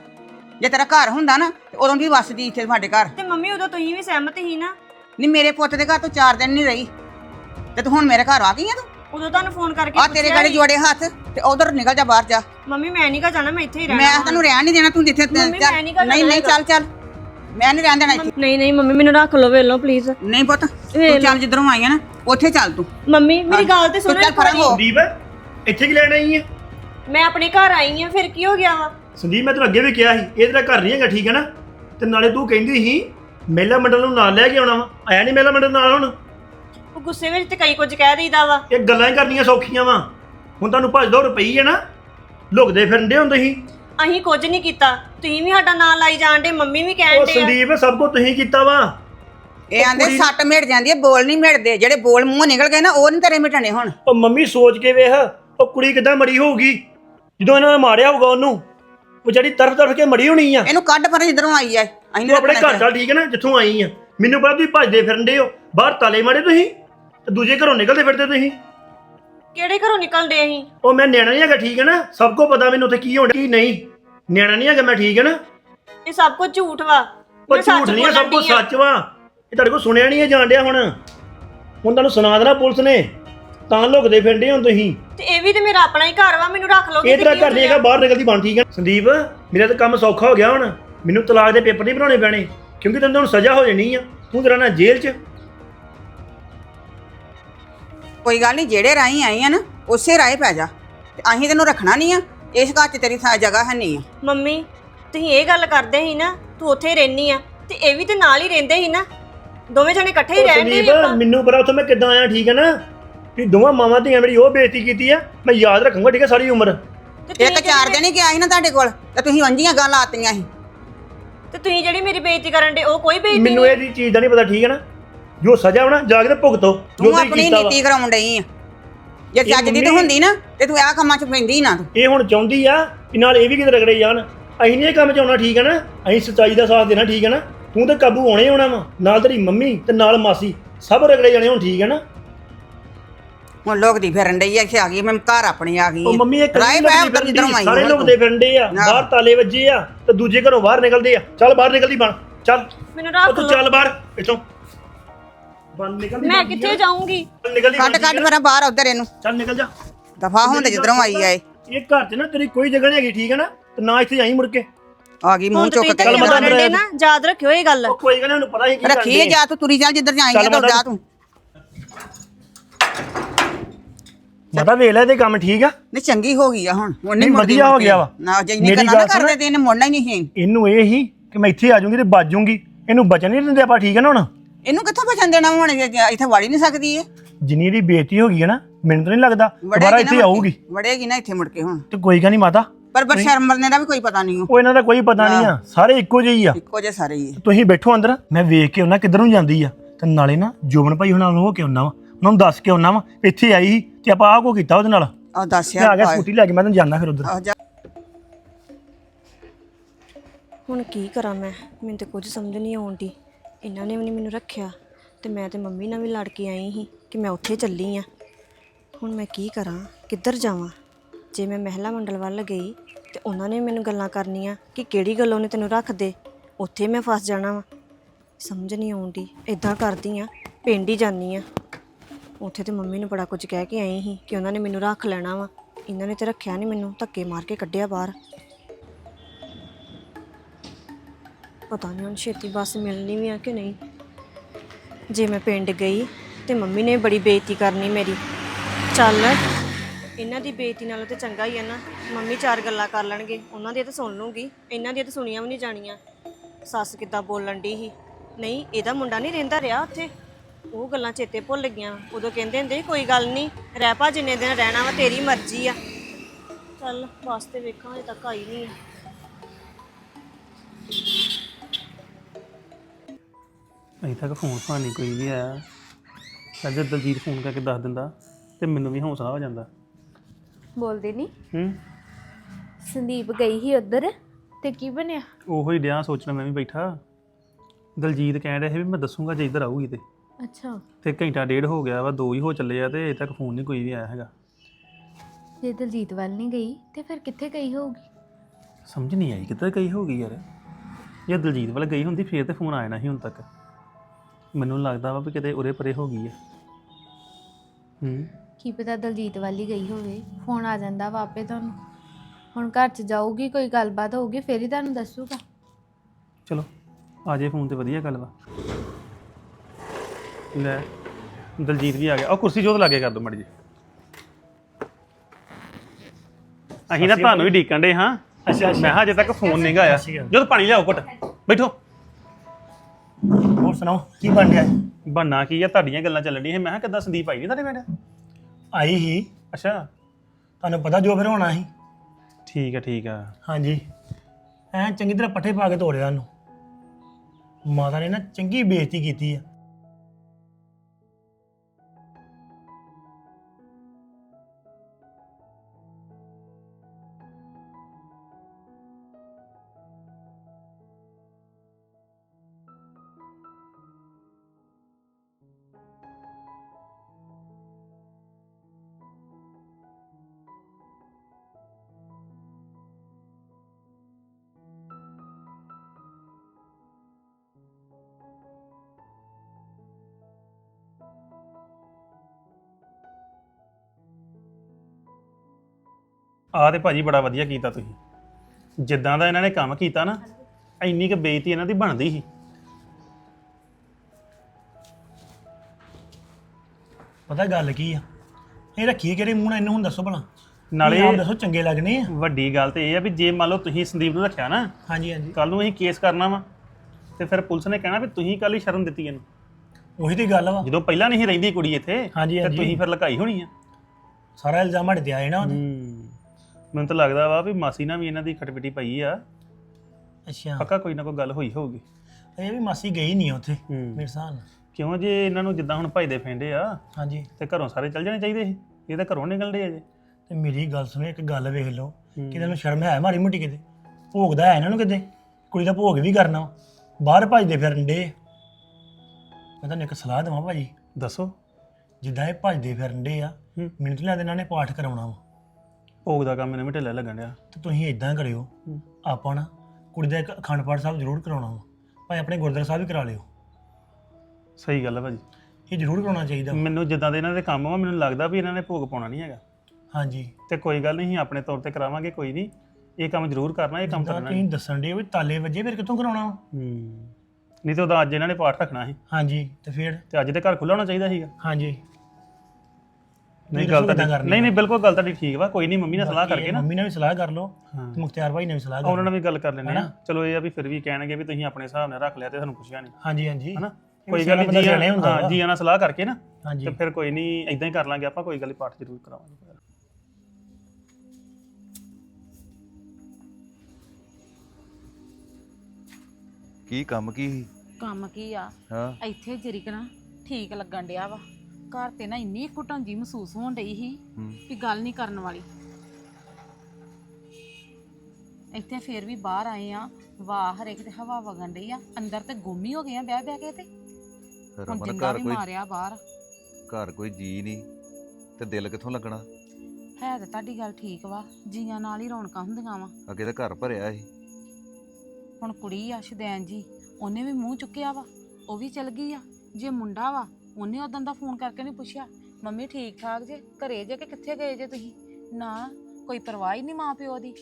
ਜੇ ਤੇਰਾ ਘਰ ਹੁੰਦਾ ਨਾ ਤੇ ਉਦੋਂ ਦੀ ਵਸਦੀ ਇੱਥੇ ਸਾਡੇ ਘਰ। ਤੇ ਮੰਮੀ ਉਦੋਂ ਤੁਸੀਂ ਵੀ ਸਹਿਮਤ ਸੀ ਨਾ? ਨਹੀਂ ਮੇਰੇ ਪੁੱਤ ਦੇ ਘਰ ਤੋਂ 4 ਦਿਨ ਨਹੀਂ ਰਹੀ। ਤੇ ਤੂੰ ਹੁਣ ਮੇਰੇ ਘਰ ਆ ਗਈ ਆ ਤੂੰ? ਉਦੋਂ ਤੁਹਾਨੂੰ ਫੋਨ ਕਰਕੇ ਆ ਤੇਰੇ ਪੁੱਛਿਆ ਗਾੜੀ ਸੀ। ਜੋੜੇ ਹੱਥ ਤੇ ਉਧਰ ਨਿਕਲ ਜਾ ਬਾਹਰ ਜਾ। ਮੰਮੀ ਮੈਂ ਨਹੀਂ ਕਾ ਜਾਣਾ ਮੈਂ ਇੱਥੇ ਹੀ ਰਹਿਣਾ ਮੈਂ ਵਾ। ਤੈਨੂੰ ਰਹਿਣ ਨਹੀਂ ਦੇਣਾ ਤੂੰ ਜਿੱਥੇ ਮੰਮੀ, ਚੱਲ- ਮੈਂ ਨੀ ਕਰਨਾ ਨਹੀਂ ਨਹੀਂ। ਚੱਲ ਚੱਲ। ਮੈਂ ਨਹੀਂ ਰਹਿਣ ਦੇਣਾ ਇੱਥੇ। ਨਹੀਂ ਨਹੀਂ ਮੰਮੀ ਮੈਨੂੰ ਰੱਖ ਲਓ ਵੇਲੋ ਪਲੀਜ਼ ਨਹੀਂ ਪੁੱਤ ਤੂੰ ਚੱਲ ਜਿੱਧਰੋਂ ਆਈ ਆ ਨਾ ਉੱਥੇ ਚੱਲ ਤੂੰ। ਮੰਮੀ ਮੇਰੀ ਗੱਲ ਤੇ ਸੁਣੋ ਚੱਲ ਇੱਕ ਵਾਰੀ। ਪਰਾਂ ਹੋ ਸੰਦੀਪ ਇੱਥੇ ਕੀ ਲੈਣ ਆਈ ਹੈ ਮੈਂ ਆਪਣੇ ਘਰ ਆਈ ਆ ਫਿਰ ਕੀ ਹੋ ਗਿਆ ਵਾ? ਸੰਦੀਪ ਮੈਂ ਤੈਨੂੰ ਅੱਗੇ ਵੀ ਕਿਹਾ ਸੀ ਇਹ ਤੇਰਾ ਘਰ ਨਹੀਂ ਹੈਗਾ ਠੀਕ ਹੈ ਨਾ? ਤੇ ਨਾਲੇ ਤੂੰ ਕਹਿੰਦੀ ਸੀ ਮੇਲਾ ਮੰਡਲ ਨੂੰ ਨਾਲ ਲੈ ਕੇ ਆਉਣਾ ਵਾ। ਆਇਆ ਨਹੀਂ ਮੇਲਾ ਮੰਡਲ ਨਾਲ ਹੁਣ? ਉਹ ਗੁੱਸੇ ਵਿੱਚ ਤੇ ਕਈ ਕੁਝ ਕਹਿ ਦਈਦਾ ਵਾ। ਇਹ ਗੱਲਾਂ ਹੀ ਕਰਨੀਆਂ ਸੌਖੀਆਂ ਵਾ। ਹੁਣ ਤੁਹਾਨੂੰ ਭੱਜ ਦੌੜ ਪਈ ਹੈ ਨਾ? ਲੁਕਦੇ ਫਿਰਦੇ ਹੁੰਦੇ ਸੀ ਅਸੀਂ ਕੁਝ ਨਹੀਂ ਕੀਤਾ। ਤੁਸੀਂ ਵੀ ਸਾਡਾ ਨਾਂ ਲਾਈ ਜਾਣ ਡੇ ਮੰਮੀ ਵੀ ਕਹਿਣ ਉਹ ਡੇ ਆ। ਸੰਦੀਪ ਸਭ ਕੁਝ ਤੁਸੀਂ ਕੀਤਾ ਵਾ। ਇਹ ਆਂਦੇ ਸੱਟ ਮਿਟ ਜਾਂਦੀ ਹੈ ਬੋਲ ਨਹੀਂ ਮਿਟਦੇ। ਜਿਹੜੇ ਬੋਲ ਮੂੰਹੋਂ ਨਿਕਲ ਗਏ ਨਾ ਉਹ ਨਹੀਂ ਤੇਰੇ ਮਿਟਣੇ ਹੁਣ। ਉਹ ਮੰਮੀ ਸੋਚ ਕੇ ਵੇਖ ਉਹ ਕੁੜੀ ਕਿੱਦਾਂ ਮਰੀ ਹੋਊਗੀ? ਜਦੋਂ ਇਹਨਾਂ ਨੇ ਮਾਰਿਆ ਹੋਊਗਾ ਉਹਨੂੰ। ਉਹ ਜਿਹੜੀ ਤਰਫ ਤਰਫ ਕੇ ਮਰੀ ਹੋਣੀ ਆ। ਇਹਨੂੰ ਕੱਢ ਪਰ ਜਿੱਧਰੋਂ ਆਈ ਐ ਅਸੀਂ ਤੂੰ ਆਪਣੇ ਰੱਖਣਾ ਘਰ ਚੱਲ ਠੀਕ ਹੈ ਨਾ ਜਿੱਥੋਂ ਆਈ ਆ। ਮੈਨੂੰ ਪਤਾ ਤੁਸੀਂ ਭੱਜਦੇ ਫਿਰਦੇ ਹੋ ਬਾਹਰ ਤਾਲੇ ਮਾਰੇ ਤੁਸੀਂ ਤੇ ਦੂਜੇ ਘਰੋਂ ਨਿਕਲਦੇ ਫਿਰਦੇ ਤੁਸੀਂ। ਕਿਹੜੇ ਘਰੋਂ ਨਿਕਲਦੇ ਅਸੀਂ? ਉਹ ਮੈਂ ਨਿਆਣਾ ਨਹੀਂ ਹੈਗਾ ਠੀਕ ਹੈ ਨਾ? ਸਭ ਕੋ ਪਤਾ ਮੈਨੂੰ ਉੱਥੇ ਕੀ ਹੋਣਾ ਕੀ ਨਹੀਂ। ਨਿਆਣਾ ਨਹੀਂ ਹੈਗਾ ਮੈਂ ਠੀਕ ਹੈ ਨਾ? ਇਹ ਸਭ ਕੁਝ ਝੂਠ ਵਾ। ਉਹ ਮੈਂ ਸੱਚ ਝੂਠ ਨਹੀਂ ਹੈ, ਸਭ ਬੋਲਣ ਕੁਝ ਡਈ ਆਂ। ਸੱਚ ਵਾ। ਇਹ ਤੁਹਾਡੇ ਕੋਲ ਸੁਣਿਆ ਨਹੀਂ ਹੈ ਜਾਣ ਡਿਆ ਹੁਣ। ਹੁਣ ਤੁਹਾਨੂੰ ਸੁਣਾ ਦੇਣਾ ਪੁਲਿਸ ਨੇ। ਤਾਂ ਲੁਕਦੇ ਫਿਰਦੇ ਹੋ ਤੁਸੀਂ? ਤੇ ਇਹ ਵੀ ਤੇ ਮੇਰਾ ਆਪਣਾ ਹੀ ਘਰ ਵਾ ਮੈਨੂੰ ਰੱਖ ਲੋਗੇ ਇਹ ਤੇਰਾ ਘਰ ਨਹੀਂ ਹੈਗਾ ਬਾਹਰ ਨਿਕਲਦੀ ਬਣ ਠੀਕ ਹੈ ਸੰਦੀਪ ਮੇਰਾ ਤਾਂ ਕੰਮ ਸੌਖਾ ਹੋ ਗਿਆ ਹੁਣ। ਮੈਨੂੰ ਤਲਾਕ ਦੇ ਪੇਪਰ ਨਹੀਂ ਬਣਾਉਣੇ ਪੈਣੇ ਕਿਉਂਕਿ ਤੈਨੂੰ ਹੁਣ ਸਜ਼ਾ ਹੋ ਜਾਣੀ ਆ। ਤੂੰ ਤੇਰਾ ਨਾ ਜੇਲ੍ਹ 'ਚ। ਕੋਈ ਗੱਲ ਨਹੀਂ ਜਿਹੜੇ ਰਾਹੀਂ ਆਈ ਆ ਨਾ ਉਸੇ ਰਾਹ ਪੈ ਜਾ। ਤੇ ਅਸੀਂ ਤੈਨੂੰ ਰੱਖਣਾ ਨਹੀਂ ਆ ਇਸ ਘਰ 'ਚ ਤੇਰੀ ਥਾਂ ਜਗ੍ਹਾ ਹੈ ਨਹੀਂ ਆ। ਮੰਮੀ ਤੁਸੀਂ ਇਹ ਗੱਲ ਕਰਦੇ ਸੀ ਨਾ ਤੂੰ ਉੱਥੇ ਹੀ ਰਹਿਨੀ ਆ ਤੇ ਇਹ ਵੀ ਤੇ ਨਾਲ ਹੀ ਰਹਿੰਦੇ ਸੀ ਨਾ। ਦੋਵੇਂ ਜਣੇ ਇਕੱਠੇ ਹੀ ਉਹ ਰਹਿੰਦੇ ਆਪਾਂ। ਮੈਨੂੰ ਪਤਾ ਉੱਥੇ ਮੈਂ ਕਿੱਦਾਂ ਆਇਆ ਠੀਕ ਹੈ ਨਾ? ਵੀ ਦੋਵਾਂ ਮਾਵਾਂ ਧੀਆਂ ਮੇਰੀ ਉਹ ਬੇਇੱਜ਼ਤੀ ਕੀਤੀ ਆ ਮੈਂ ਯਾਦ ਰੱਖੂੰਗਾ ਠੀਕ ਹੈ ਸਾਰੀ ਉਮਰ। ਤੇ ਇਹ ਤੁਸੀਂ ਤਾਂ ਚਾਰ ਦਿਨ ਹੀ ਗਿਆ ਸੀ ਨਾ ਤੁਹਾਡੇ ਕੋਲ ਤੇ ਤੁਸੀਂ ਵੰਜੀਆਂ ਗੱਲ ਆਤੀਆਂ ਸੀ। ਤੇ ਤੁਸੀਂ ਜਿਹੜੀ ਮੇਰੀ ਬੇਇੱਜ਼ਤੀ ਕਰਨ ਦੇ ਉਹ ਕੋਈ ਬੇਇੱਜ਼ਤੀ ਮੈਨੂੰ ਇਹਦੀ ਚੀਜ਼ ਦਾ ਨਹੀਂ ਪਤਾ ਠੀਕ ਹੈ ਨਾ? ਜੋ ਸਜ਼ਾ ਹੋਣਾ ਜਾ ਕੇ ਤੇ ਭੁਗਤੋ ਜੋ ਤੂੰ ਤੁਸੀਂ ਆਪਣੀ ਕੀਤਾ ਵਾ। ਨੀਤੀ ਕਰਾਉਣ ਡਈ ਆ। ਜੇ ਚੱਜ ਦੀ ਤੇ ਮੰਮੀ- ਹੁੰਦੀ ਨਾ ਤੇ ਤੂੰ ਆਹ ਕੰਮਾਂ 'ਚ ਪੈਂਦੀ ਨਾ ਤੂੰ। ਇਹ ਹੁਣ ਚਾਹੁੰਦੀ ਆ ਕਿ ਨਾਲ ਇਹ ਵੀ ਕਿਤੇ ਰਗੜੇ ਜਾਣ। ਅਸੀਂ ਨਹੀਂ ਇਹ ਕੰਮ ਚ ਆਉਣਾ ਠੀਕ ਹੈ ਨਾ? ਅਸੀਂ ਸੱਚਾਈ ਦਾ ਸਾਥ ਦੇਣਾ ਠੀਕ ਹੈ ਨਾ? ਤੂੰ ਤੇ ਕਾਬੂ ਹੋਣੇ ਹੋਣਾ ਵਾ। ਨਾਲ ਤੇਰੀ ਮੰਮੀ ਤੇ ਨਾਲ ਮਾਸੀ ਸਭ ਰਗੜੇ ਜਾਣੇ ਹੁਣ ਠੀਕ ਹੈ ਨਾ? ਹੁਣ ਲੋਕ ਦੀ ਫਿਰਨ ਡਈ ਆ ਇੱਥੇ ਆ ਗਈ ਮੈਂ ਘਰ ਆਪਣੀ ਆ ਗਈ ਉਹ ਮੰਮੀ ਇਹ ਕੱਲੀ ਲੱਗਦੀ ਉਧਰ ਜਿੱਧਰੋਂ ਆਈ ਸਾਰੇ ਲੋਕ ਤੂੰ। ਦੇ ਫਿਰਦੇ ਆ। ਬਾਹਰ ਤਾਲੇ ਵੱਜੇ ਆ ਤੇ ਦੂਜੇ ਘਰੋਂ ਬਾਹਰ ਨਿਕਲਦੇ ਆ। ਚੱਲ ਬਾਹਰ ਨਿਕਲਦੀ ਬਣ ਚੱਲ। ਮੈਨੂੰ ਰੱਖ ਤੂੰ ਚੱਲ ਬਾਹਰ ਇੱਥੋਂ। ਬੰਦ ਨਿਕਲਦੀ ਮੈਂ ਕਿੱਥੇ। ਜਾਊਂਗੀ? ਨਿਕਲਦੀ ਕੱਢ ਆ। ਮੇਰਾ ਬਾਹਰ ਉਧਰ ਇਹਨੂੰ। ਚੱਲ ਨਿਕਲ ਜਾ। ਦਫਾ ਹੁੰਦੇ ਜਿੱਧਰੋਂ ਆਈ ਆਏ। ਇਹ ਘਰ 'ਚ ਨਾ ਤੇਰੀ ਕੋਈ ਜਗ੍ਹਾ ਨਹੀਂ ਹੈਗੀ ਠੀਕ ਹੈ ਨਾ? ਤੇ ਨਾ ਇੱਥੇ ਆਈ ਮੁੜ ਕੇ। ਆ ਗਈ ਮੂੰਹ ਚੁੱਕ ਕੇ ਚੱਲ ਤੇ ਦੇ ਨਾ ਯਾਦ ਰੱਖਿਓ ਇਹ ਗੱਲ। ਕੋਈ ਗੱਲ ਨੀ, ਉਹਨੂੰ ਪਤਾ ਹੀ ਕੀ ਰੱਖੀ ਜਾ ਤੂੰ ਤੁਰੀ ਚੱਲ ਜਿੱਧਰ ਚੱਲ ਜਾਏਂਗੇ ਮਾਤਾ। ਜਾ ਤੂੰ। ਮਤਾ ਵੇਖ ਲੈ ਤੇ ਕੰਮ ਠੀਕ ਆ। ਨਹੀਂ ਚੰਗੀ ਹੋ ਗਈ ਆ ਹੁਣ। ਹੁਣ ਨਹੀਂ, ਨਹੀਂ ਮੁੜਦੀ ਵਧੀਆ ਹੋ। ਗਿਆ ਵਾ। ਨਾ ਜੇ ਨਹੀਂ ਮੇਰੀ ਕਰਨਾ ਨਾ ਗੱਲ ਸੁਣ। ਕਰਦੇ ਤੇ ਇਹਨੇ ਮੁੜਨਾ ਹੀ ਨਹੀਂ ਸੀ। ਇਹਨੂੰ ਇਹ ਹੀ ਕਿ ਮੈਂ ਇੱਥੇ ਆ ਜਾਊਂਗੀ ਤੇ ਬਚ ਜਾਊਂਗੀ। ਇਹਨੂੰ ਬਚਣ ਨਹੀਂ ਦਿੰਦੇ ਆਪਾਂ ਠੀਕ ਹੈ ਨਾ ਹੁਣ? ਇਹਨੂੰ ਕਿੱਥੋਂ ਬਚਣ ਦੇਣਾ ਹੁਣ? ਜੇ- ਜੇ ਇੱਥੇ ਵੜ ਹੀ ਨਹੀਂ ਸਕਦੀ ਇਹ। ਜਿੰਨੀ ਦੀ ਬੇਇੱਜ਼ਤੀ ਹੋ ਗਈ ਹੈ ਨਾ ਮੈਨੂੰ ਤਾਂ ਨਹੀਂ ਲੱਗਦਾ। ਦੁਬਾਰਾ ਵੜੇਗੀ ਇੱਥੇ ਨਾ ਆਊਗੀ। ਵੜੇਗੀ ਨਾ ਇੱਥੇ ਮੁੜ ਕੇ ਹੁਣ। ਤੇ ਕੋਈ ਗੱਲ ਨਹੀਂ ਮਾਤਾ। ਪਰ ਬਸ਼ਰਮ ਮਰਨੇ ਦਾ ਵੀ ਕੋਈ ਪਤਾ ਨਹੀਂ ਉਹ। ਇਹਨਾਂ ਦਾ ਕੋਈ ਪਤਾ ਨਹੀਂ ਆ। ਸਾਰੇ ਇੱਕੋ ਜਿਹੇ ਹੀ ਆ। ਇੱਕੋ ਜੇ ਸਾਰੇ ਹੀ ਤੁਸੀਂ ਬੈਠੋ ਅੰਦਰ ਮੈਂ ਵੇਖ ਕੇ ਉਹਨਾਂ ਕਿੱਧਰ ਨੂੰ ਜਾਂਦੀ ਆ। ਤੇ ਨਾਲੇ ਨਾ ਜੋਬਨ ਭਾਈ ਹੁਣਾਂ ਨੂੰ ਹੋ ਕੇ ਆਉਣਾ ਵਾ। ਉਹਨਾਂ ਨੂੰ ਦੱਸ ਕੇ ਆਉਣਾ ਵੀ ਇੱਥੇ ਆਈ ਸੀ। ਤੇ ਆਪਾਂ ਆਹ ਕੋ ਕੀਤਾ ਉਹਦੇ ਨਾਲ? ਆ ਦੱਸ ਮੈਂ ਆ ਗਿਆ ਸਕੂਟੀ ਲੈ ਕੇ ਮੈਂ ਤੈਨੂੰ ਜਾਣਾ ਫਿਰ ਉਧਰ। ਆ ਜਾ। ਹੁਣ ਕੀ ਕਰਾਂ ਮੈਂ? ਮੈਨੂੰ ਤੇ ਕੁਝ ਸਮਝ ਨਹੀਂ ਆਉਂਦੀ ਇਹਨਾਂ ਨੇ ਵੀ ਨਹੀਂ ਮੈਨੂੰ ਰੱਖਿਆ ਤੇ ਮੈਂ ਤੇ ਮੰਮੀ ਨਾਲ ਵੀ ਲੜ ਕੇ ਆਈ ਸੀ ਕਿ ਮੈਂ ਉੱਥੇ ਚੱਲੀ ਆ। ਹੁਣ ਮੈਂ ਕੀ ਕਰਾਂ? ਕਿੱਧਰ ਜਾਵਾਂ? ਜੇ ਮੈਂ ਮਹਿਲਾ ਮੰਡਲ ਵੱਲ ਗਈ ਤੇ ਉਹਨਾਂ ਨੇ ਮੈਨੂੰ ਗੱਲਾਂ ਕਰਨੀਆਂ ਕਿ ਕਿਹੜੀ ਗੱਲੋਂ ਨੇ ਤੈਨੂੰ ਰੱਖ ਦੇ? ਉੱਥੇ ਮੈਂ ਫਸ ਜਾਣਾ ਵਾ। ਸਮਝ ਨਹੀਂ ਆਉਂਦੀ ਇਦਾਂ ਕਰਦੀ ਆ ਪਿੰਡ ਹੀ ਜਾਨੀ ਆ। ਉੱਥੇ ਤੇ ਮੰਮੀ ਨੂੰ ਬੜਾ ਕੁਝ ਕਹਿ ਕੇ ਆਈ ਸੀ ਕਿ ਉਹਨਾਂ ਨੇ ਮੈਨੂੰ ਰੱਖ ਲੈਣਾ ਵਾ। ਇਹਨਾਂ ਨੇ ਤੇ ਰੱਖਿਆ ਨਹੀਂ ਮੈਨੂੰ, ਧੱਕੇ ਮਾਰ ਕੇ ਕੱਢਿਆ ਬਾਹਰ। ਪਤਾ ਨਹੀਂ ਹੁਣ ਛੇਤੀ ਬੱਸ ਮਿਲਣੀ ਵੀ ਆ ਕਿ ਨਹੀਂ। ਜੇ ਮੈਂ ਪਿੰਡ ਗਈ ਤੇ ਮੰਮੀ ਨੇ ਬੜੀ ਬੇਇੱਜ਼ਤੀ ਕਰਨੀ ਮੇਰੀ। ਚੱਲ, ਇਹਨਾਂ ਦੀ ਬੇਇੱਜ਼ਤੀ ਨਾਲੋਂ ਤੇ ਚੰਗਾ ਹੀ ਆ ਨਾ। ਮੰਮੀ ਚਾਰ ਗੱਲਾਂ ਕਰ ਲੈਣਗੇ, ਉਹਨਾਂ ਦੀ ਤਾਂ ਸੁਣ ਲੂੰਗੀ ਇਹਨਾਂ ਦੀਆਂ ਤਾਂ ਸੁਣੀਆਂ ਵੀ ਨਹੀਂ ਜਾਣੀਆਂ। ਸੱਸ ਕਿੱਦਾਂ ਬੋਲਣ ਦੀ ਸੀ? ਨਹੀਂ, ਇਹਦਾ ਮੁੰਡਾ ਨਹੀਂ ਰਹਿੰਦਾ ਰਿਹਾ ਉੱਥੇ। ਉਹ ਗੱਲਾਂ ਚੇਤੇ ਭੁੱਲ ਗਈਆਂ। ਉਦੋਂ ਕਹਿੰਦੇ ਹੁੰਦੇ ਸੀ, ਕੋਈ ਗੱਲ ਨਹੀਂ ਰਹਿ ਪਾ ਜਿੰਨੇ ਦਿਨ ਰਹਿਣਾ ਵਾ ਤੇਰੀ ਮਰਜ਼ੀ ਆ। ਚੱਲ ਬੱਸ ਤੇ ਵੇਖਾਂ ਹਜੇ ਤੱਕ ਆਈ ਨਹੀਂ ਆ। ਅਜੇ ਤੱਕ ਫੋਨ ਫਾਨ ਨਹੀਂ ਕੋਈ ਵੀ ਆਇਆ। ਅੱਜ ਦਲਜੀਤ ਫੋਨ ਕਰਕੇ ਦੱਸ ਦਿੰਦਾ ਤੇ ਮੈਨੂੰ ਵੀ ਹੌਸਲਾ ਹੋ ਜਾਂਦਾ। ਬੋਲਦੇ ਨਹੀਂ ਹੂੰ? ਸੰਦੀਪ ਗਈ ਸੀ ਉੱਧਰ ਤੇ ਕੀ ਬਣਿਆ? ਉਹੋ ਹੀ ਡਿਆ ਸੋਚਣਾ ਮੈਂ ਵੀ ਬੈਠਾ। ਦਲਜੀਤ ਕਹਿਣ ਰਿਹਾ ਸੀ ਵੀ ਮੈਂ ਦੱਸੂਗਾ ਜੇ ਇੱਧਰ ਆਊਗੀ ਤੇ। ਅੱਛਾ। ਤੇ ਘੰਟਾ ਡੇਢ ਹੋ ਗਿਆ ਵਾ ਦੋ ਹੀ ਹੋ ਚੱਲੇ ਆ ਤੇ ਅਜੇ ਤੱਕ ਫੋਨ ਨਹੀਂ ਕੋਈ ਵੀ ਆਇਆ ਹੈਗਾ। ਜੇ ਦਲਜੀਤ ਵੱਲ ਨਹੀਂ ਗਈ ਤੇ ਫਿਰ ਕਿੱਥੇ ਗਈ ਹੋਊਗੀ? ਸਮਝ ਨਹੀਂ ਆਈ ਕਿੱਧਰ ਗਈ ਹੋਗੀ ਯਾਰ। ਜੇ ਦਲਜੀਤ ਵੱਲ ਗਈ ਹੁੰਦੀ ਫੇਰ ਤੇ ਫੋਨ ਆ ਜਾਣਾ ਸੀ ਹੁਣ ਤੱਕ। ਮੈਨੂੰ ਲੱਗਦਾ ਵਾ ਵੀ ਕਿਤੇ ਉਰੇ ਪਰੇ ਹੋ ਗਈ ਹੈ ਹੂੰ। ਕੀ ਪਤਾ ਦਲਜੀਤ ਵੱਲ ਹੀ ਗਈ ਹੋਵੇ ਫੋਨ ਆ ਜਾਂਦਾ ਵਾ ਆਪੇ ਤੁਹਾਨੂੰ। ਹੁਣ ਘਰ 'ਚ ਜਾਊਗੀ ਕੋਈ ਗੱਲਬਾਤ ਹੋਊਗੀ ਫਿਰ ਹੀ ਤੁਹਾਨੂੰ ਦੱਸੂਗਾ। ਚਲੋ ਆ ਜੇ ਫੋਨ ਤੇ ਵਧੀਆ ਗੱਲ ਵਾ। ਲੈ ਦਲਜੀਤ ਵੀ ਆ ਗਿਆ। ਉਹ ਕੁਰਸੀ ਜੋਤ ਲਾਗੇ ਕਰ ਦੋ ਮੜ ਜੀ ਅਸੀਂ ਨਾ ਤੁਹਾਨੂੰ ਵੀ ਡੀਕਣ ਦੇ ਹਾਂ। ਅੱਛਾ ਮੈਂ ਕਿਹਾ ਅਜੇ ਤੱਕ ਫੋਨ ਨਹੀਂ ਆਇਆ। ਜਦੋਂ ਪਾਣੀ ਲਿਆਓ ਘੁੱਟ। ਬੈਠੋ। ਹੋਰ ਸੁਣਾਓ ਕੀ ਬਣ ਰਿਹਾ? ਬੰਨਾ ਕੀ ਆ? ਤੁਹਾਡੀਆਂ ਗੱਲਾਂ ਚੱਲਣ ਡੀਆਂ। ਮੈਂ ਕਿਹਾ ਕਿੱਦਾਂ ਸੰਦੀਪ ਆਈ ਨਹੀਂ ਤੁਹਾਡੇ ਪਿੰਡ? ਆਈ ਹੀ ਅੱਛਾ। ਤੁਹਾਨੂੰ ਪਤਾ ਜੋ ਫਿਰ ਹੋਣਾ ਸੀ। ਠੀਕ ਆ ਠੀਕ ਆ। ਹਾਂਜੀ। ਐ ਚੰਗੀ ਤਰ੍ਹਾਂ ਪੱਠੇ ਪਾ ਕੇ ਤੋੜਿਆ ਉਹਨੂੰ। ਮਾਤਾ ਨੇ ਨਾ ਚੰਗੀ ਬੇਇੱਜ਼ਤੀ ਕੀਤੀ ਆ। ਆ ਤੇ ਭਾਜੀ ਬੜਾ ਵਧੀਆ ਕੀਤਾ ਤੁਸੀਂ। ਜਿੱਦਾਂ ਦਾ ਇਹਨਾਂ ਨੇ ਕੰਮ ਕੀਤਾ ਨਾ ਇੰਨੀ ਕੁ ਬੇਇੱਜ਼ਤੀ ਇਹਨਾਂ ਦੀ ਬਣਦੀ ਸੀ। ਪਤਾ ਗੱਲ ਕੀ ਆ? ਇਹ ਰੱਖੀ ਕਿਹੜੇ ਮੂੰਹ ਨਾਲ ਇਹਨੂੰ ਹੁਣ ਦੱਸੋ ਭਲਾ। ਨਾਲੇ ਨਾਲੇ ਦੱਸੋ ਚੰਗੇ ਲੱਗਣੇ ਆ। ਵੱਡੀ ਗੱਲ ਤੇ ਇਹ ਆ ਵੀ ਜੇ ਮੰਨ ਲਓ ਤੁਸੀਂ ਸੰਦੀਪ ਨੂੰ ਰੱਖਿਆ ਨਾ ਹਾਂਜੀ ਹਾਂਜੀ। ਕੱਲ ਨੂੰ ਅਸੀਂ ਕੇਸ ਕਰਨਾ ਵਾ ਤੇ ਫਿਰ ਪੁਲਿਸ ਨੇ ਕਹਿਣਾ ਵੀ ਤੁਸੀਂ ਕੱਲ ਹੀ ਸ਼ਰਨ ਦਿੱਤੀ ਇਹਨੂੰ। ਉਹੀ ਤੇ ਗੱਲ ਵਾ। ਜਦੋਂ ਪਹਿਲਾਂ ਨਹੀਂ ਰਹਿੰਦੀ ਕੁੜੀ ਇੱਥੇ ਹਾਂਜੀ, ਤੇ ਹਾਂਜੀ। ਤੁਸੀਂ ਫਿਰ ਲੁਕਾਈ ਹੋਣੀ ਆ। ਸਾਰਾ ਇਲਜ਼ਾਮ ਹਟ ਤੇ ਆਏ ਨਾ ਉਹਦੇ। ਮੈਨੂੰ ਤਾਂ ਲੱਗਦਾ ਵਾ ਵੀ ਮਾਸੀ ਨਾਲ ਵੀ ਇਹਨਾਂ ਦੀ ਖਟਪਟੀ ਪਈ ਆ। ਅੱਛਾ। ਪੱਕਾ ਕੋਈ ਨਾ ਕੋਈ ਗੱਲ ਹੋਈ ਹੋਊਗੀ। ਇਹ ਵੀ ਮਾਸੀ ਗਈ ਨਹੀਂ ਉੱਥੇ ਹੂੰ। ਮੇਰੇ ਹਿਸਾਬ ਨਾਲ। ਕਿਉਂ ਜੇ ਇਹਨਾਂ ਨੂੰ ਜਿੱਦਾਂ ਹੁਣ ਭਜਦੇ ਫੈਂਦੇ ਆ ਹਾਂਜੀ। ਤੇ ਘਰੋਂ ਸਾਰੇ ਚੱਲ ਜਾਣੇ ਚਾਹੀਦੇ ਸੀ? ਇਹ ਤਾਂ ਘਰੋਂ ਨਿਕਲਦੇ ਆ ਜੇ। ਤੇ ਮੇਰੀ ਗੱਲ ਸੁਣੋ ਇੱਕ ਗੱਲ ਵੇਖ ਲਓ। ਕਿ ਇਹਨਾਂ ਨੂੰ ਸ਼ਰਮ ਹੈ ਮਾੜੀ ਮੋਟੀ ਕਿਤੇ? ਭੋਗਦਾ ਹੈ ਇਹਨਾਂ ਨੂੰ ਕਿਤੇ? ਕੁੜੀ ਦਾ ਭੋਗ ਵੀ ਕਰਨਾ ਵਾ। ਬਾਹਰ ਭੱਜਦੇ ਫਿਰਨ ਡੇ ਮੈਂ ਤੁਹਾਨੂੰ ਇੱਕ ਸਲਾਹ ਦੇਵਾਂ ਭਾਜੀ ਦੱਸੋ। ਜਿੱਦਾਂ ਇਹ ਭੱਜਦੇ ਫਿਰਨ ਡੇ ਆ ਹੂੰ। ਮੈਨੂੰ ਤਾਂ ਲੱਗਦਾ ਇਹਨਾਂ ਨੇ ਪਾਠ ਕਰਾਉਣਾ ਵਾ। ਭੋਗ ਦਾ ਕੰਮ ਮੈਨੂੰ ਵੀ ਢਿੱਲਾ ਲੱਗਣ ਡਿਆ। ਤੇ ਤੁਸੀਂ ਇਦਾਂ ਕਰਿਓ। ਆਪਾਂ ਨਾ ਕੁੜੀ ਦਾ ਇੱਕ ਅਖੰਡ ਪਾਠ ਸਾਹਿਬ ਜ਼ਰੂਰ ਕਰਾਉਣਾ ਵਾ। ਭਾਵੇਂ ਆਪਣੇ ਗੁਰਦੁਆਰਾ ਸਾਹਿਬ ਵੀ ਕਰਾ ਲਿਓ। ਸਹੀ ਗੱਲ ਹੈ ਭਾਜੀ। ਇਹ ਜ਼ਰੂਰ ਕਰਾਉਣਾ ਚਾਹੀਦਾ। ਮੈਨੂੰ ਜਿੱਦਾਂ ਦੇ ਇਹਨਾਂ ਦੇ ਕੰਮ ਵਾ ਮੈਨੂੰ ਲੱਗਦਾ ਵੀ ਇਹਨਾਂ ਨੇ ਭੋਗ ਪਾਉਣਾ ਨਹੀਂ ਹੈਗਾ। ਹਾਂਜੀ। ਤੇ ਕੋਈ ਗੱਲ ਨਹੀਂ ਅਸੀਂ ਆਪਣੇ ਤੌਰ ਤੇ ਕਰਾਵਾਂਗੇ ਕੋਈ ਨਹੀਂ। ਇਹ ਕੰਮ ਜ਼ਰੂਰ ਕਰਨਾ ਇਹ ਕੰਮ ਕਰਨਾ ਤੁਸੀਂ ਦੱਸਣ ਦੇ ਵੀ ਤਾਲੇ ਵੱਜੇ ਫਿਰ ਕਿੱਥੋਂ ਕਰਾਉਣਾ ਵਾ? ਹੂੰ। ਨਹੀਂ ਤਾਂ ਉਹਦਾ ਅੱਜ ਇਹਨਾਂ ਨੇ ਪਾਠ ਰੱਖਣਾ ਸੀ। ਹਾਂਜੀ ਤੇ ਫਿਰ? ਤੇ ਅੱਜ ਤੇ ਘਰ ਖੁੱਲ੍ਹਾ ਹੋਣਾ ਚਾਹੀਦਾ ਸੀਗਾ। ਹਾਂਜੀ। ਨਹੀਂ ਗੱਲ ਤਾਂ ਨਹੀਂ ਨਹੀਂ ਬਿਲਕੁਲ ਗੱਲ ਤੁਹਾਡੀ ਠੀਕ ਵਾ ਕੋਈ ਨਹੀਂ ਮੰਮੀ ਨਾਲ ਸਲਾਹ ਕਰਕੇ ਨਾ। ਮੰਮੀ ਨਾਲ ਵੀ ਸਲਾਹ ਕਰ ਲਓ। ਤੇ ਮੁਖਤਿਆਰ ਭਾਈ ਨਾਲ ਵੀ ਸਲਾਹ ਕਰ ਉਹਨਾਂ ਨਾਲ ਵੀ ਗੱਲ ਕਰ ਲੈਂਦੇ ਆ? ਚਲੋ ਇਹ ਆ ਵੀ ਫਿਰ ਵੀ ਕਹਿਣਗੇ ਵੀ ਤੁਸੀਂ ਆਪਣੇ ਹਿਸਾਬ ਨਾਲ ਰੱਖ ਲਿਆ ਤੇ ਤੁਹਾਨੂੰ ਪੁੱਛਿਆ ਨਹੀਂ ਹਾਂਜੀ ਹਾਂਜੀ। ਹਨਾ? ਕੋਈ ਗੱਲ ਨਹੀਂ ਸਿਆਣਾ ਹੀ ਹੁੰਦਾ ਹਾਂ ਵਾ। ਜੀ ਆਣਾ ਸਲਾਹ ਕਰਕੇ ਨਾ ਹਾਂਜੀ। ਤੇ ਫਿਰ ਕੋਈ ਨਹੀਂ ਇਦਾਂ ਹੀ ਕਰ ਲਾਂਗੇ ਆਪਾਂ ਕੋਈ ਗੱਲ ਨਹੀਂ ਪਾਠ ਜ਼ਰੂਰ ਕਰਾਵਾਂਗੇ। ਕੀ ਕੰਮ ਕੀ? ਕੰਮ ਕੀ ਆ? ਹਾਂ। ਇੱਥੇ ਜਰੀਕ ਨਾ ਠੀਕ ਲੱਗਣ ਡਿਆ ਵਾ। ਘਰ ਤੇ ਨਾ ਇੰਨੀ ਘੁਟਨ ਜੀ ਮਹਿਸੂਸ ਹੋਣ ਡਈ ਸੀ ਹੂੰ। ਵੀ ਗੱਲ ਨਹੀਂ ਕਰਨ ਵਾਲੀ। ਇੱਥੇ ਫੇਰ ਵੀ ਬਾਹਰ ਆਏ ਆ ਵਾਹ ਹਰੇਕ ਤੇ ਹਵਾ ਵਗਣ ਡਈ ਆ ਅੰਦਰ ਤੇ ਗੁੰਮ ਹੀ ਹੋ ਗਏ ਆ ਬਹਿ ਬਹਿ ਕੇ ਤੇ। ਹੁਣ ਰਮਨ ਜਿੰਦਾ ਘਰ ਵੀ ਕੋਈ ਮਾਰਿਆ ਬਾਹਰ। ਘਰ ਕੋਈ ਜੀ ਨਹੀਂ ਤੇ ਦਿਲ ਕਿੱਥੋਂ ਲੱਗਣਾ? ਹੈ ਤਾਂ ਤੁਹਾਡੀ ਗੱਲ ਠੀਕ ਵਾ ਜੀਆਂ ਨਾਲ ਹੀ ਰੌਣਕਾਂ ਹੁੰਦੀਆਂ ਵਾ। ਅੱਗੇ ਤਾਂ ਘਰ ਭਰਿਆ ਸੀ। ਹੁਣ ਕੁੜੀ ਆ ਸ਼ਦੈਨ ਜੀ ਉਹਨੇ ਵੀ ਮੂੰਹ ਚੁੱਕਿਆ ਵਾ ਉਹ ਵੀ ਚਲ ਗਈ ਆ ਜੇ ਮੁੰਡਾ ਵਾ ਉਹਨੇ ਉਦੋਂ ਦਾ ਫੋਨ ਕਰਕੇ ਨਹੀਂ ਪੁੱਛਿਆ ਮੰਮੀ ਠੀਕ ਠਾਕ ਜੇ? ਘਰੇ ਜੇ ਕਿ ਕਿੱਥੇ ਗਏ ਜੇ ਤੁਸੀਂ? ਨਾ ਕੋਈ ਪਰਵਾਹ ਹੀ ਨਹੀਂ ਮਾਂ ਪਿਓ ਦੀ।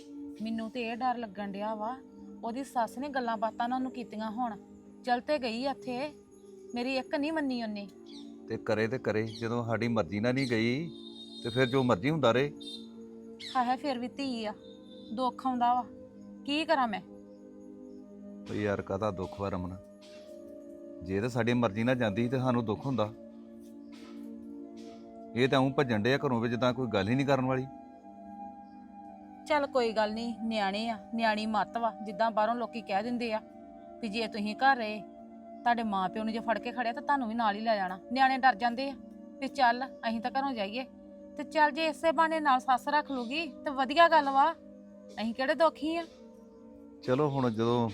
ਮੈਨੂੰ ਤੇ ਇਹ ਡਰ ਲੱਗਣ ਡਿਆ ਵਾ ਉਹਦੀ ਸੱਸ ਨੇ ਗੱਲਾਂ ਬਾਤਾਂ ਨਾਲ ਉਹਨੂੰ ਕੀਤੀਆਂ ਹੁਣ। ਚਲ ਤੇ ਗਈ ਇੱਥੇ ਮੇਰੀ ਇੱਕ ਨਹੀਂ ਮੰਨੀ ਉਹਨੇ। ਤੇ ਕਰੇ ਤੇ ਕਰੇ ਜਦੋਂ ਸਾਡੀ ਮਰਜ਼ੀ ਨਾਲ ਨਹੀਂ ਗਈ ਤੇ ਫਿਰ ਜੋ ਮਰਜ਼ੀ ਹੁੰਦਾ ਰਹੇ। ਹਾਏ ਫਿਰ ਵੀ ਧੀ ਆ ਦੁੱਖ ਆਉਂਦਾ ਵਾ। ਕੀ ਕਰਾਂ ਮੈਂ? ਯਾਰ ਕਾਹਦਾ ਦੁੱਖ ਵਾ ਰਮਨ? ਜੇ ਤਾਂ ਸਾਡੀ ਮਰਜ਼ੀ ਨਾਲ ਜਾਂਦੀ ਤੇ ਸਾਨੂੰ ਦੁੱਖ ਹੁੰਦਾ। ਇਹ ਤਾਂ ਉਹ ਭੱਜਣ ਡਿਆ ਘਰੋਂ ਵੀ ਜਿੱਦਾਂ ਕੋਈ ਗੱਲ ਹੀ ਨਹੀਂ ਕਰਨ ਵਾਲੀ। ਚੱਲ ਕੋਈ ਗੱਲ ਨਹੀਂ ਨਿਆਣੇ ਆ ਨਿਆਣੀ ਮੱਤ ਵਾ ਜਿੱਦਾਂ ਬਾਹਰੋਂ ਲੋਕੀ ਕਹਿ ਦਿੰਦੇ ਆ ਵੀ ਜੇ ਤੁਸੀਂ ਘਰ ਰਹੇ ਤੁਹਾਡੇ ਮਾਪਿਓ ਨੂੰ ਜੇ ਫੜ ਕੇ ਖੜਿਆ ਤਾਂ ਤੁਹਾਨੂੰ ਵੀ ਨਾਲ ਹੀ ਲੈ ਜਾਣਾ। ਨਿਆਣੇ ਡਰ ਜਾਂਦੇ ਆ ਵੀ ਚੱਲ ਅਸੀਂ ਤਾਂ ਘਰੋਂ ਜਾਈਏ। ਤੇ ਚੱਲ ਜੇ ਇਸੇ ਬਹਾਨੇ ਨਾਲ ਸੱਸ ਰੱਖ ਲੂਗੀ ਤੇ ਵਧੀਆ ਗੱਲ ਵਾ। ਅਸੀਂ ਕਿਹੜੇ ਦੁਖੀ ਆ? ਚਲੋ ਹੁਣ ਜਦੋਂ